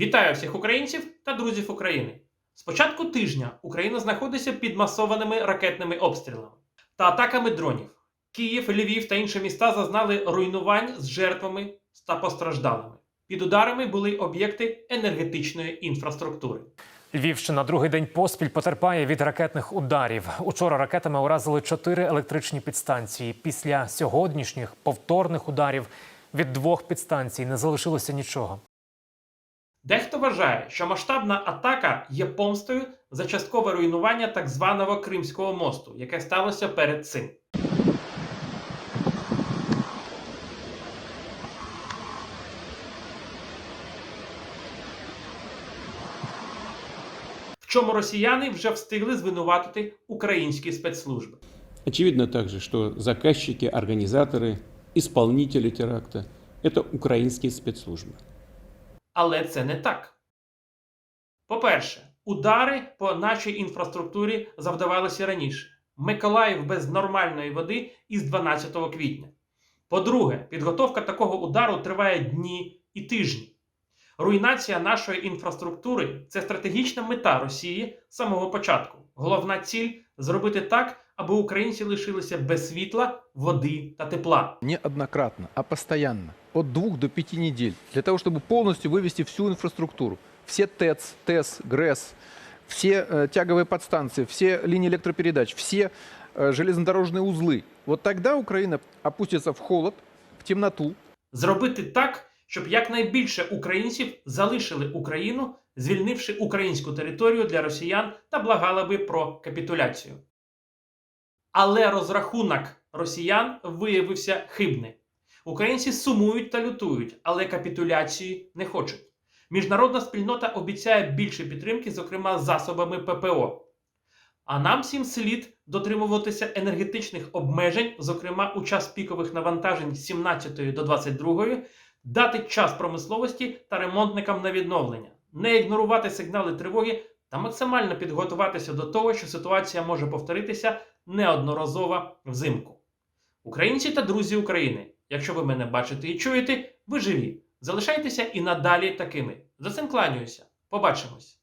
Вітаю всіх українців та друзів України. З початку тижня Україна знаходиться під масованими ракетними обстрілами та атаками дронів. Київ, Львів та інші міста зазнали руйнувань з жертвами та постраждалими. Під ударами були об'єкти енергетичної інфраструктури. Львівщина другий день поспіль потерпає від ракетних ударів. Учора ракетами уразили чотири електричні підстанції. Після сьогоднішніх повторних ударів від двох підстанцій не залишилося нічого. Дехто вважає, що масштабна атака є помстою за часткове руйнування так званого Кримського мосту, яке сталося перед цим. В чому росіяни вже встигли звинуватити українські спецслужби. Очевидно также, что заказчики, организаторы, исполнители теракта – это украинские спецслужбы. Але це не так. По-перше, удари по нашій інфраструктурі завдавалися раніше. Миколаїв без нормальної води із 12 квітня. По-друге, підготовка такого удару триває дні і тижні. Руйнація нашої інфраструктури це стратегічна мета Росії з самого початку. Головна ціль зробити так, аби українці лишилися без світла, води та тепла. неоднократно, а постоянно, от двух до пяти недель, для того, чтобы полностью вывести всю инфраструктуру. Все ТЭЦ, ТЭС, ГРЭС, все э, тяговые подстанции, все линии электропередач, все э, железнодорожные узлы. Вот тогда Украина опустится в холод, в темноту, Зробити так, щоб якнайбільше українців залишили Україну, звільнивши українську територію для росіян та благали би про капітуляцію. Але розрахунок росіян виявився хибним. Українці сумують та лютують, але капітуляції не хочуть. Міжнародна спільнота обіцяє більше підтримки, зокрема засобами ППО. А нам всім слід дотримуватися енергетичних обмежень, зокрема у час пікових навантажень з 17 до 22, дати час промисловості та ремонтникам на відновлення, не ігнорувати сигнали тривоги та максимально підготуватися до того, що ситуація може повторитися неодноразово взимку. Українці та друзі України, якщо ви мене бачите і чуєте, ви живі. Залишайтеся і надалі такими. За цим кланяюся. Побачимось!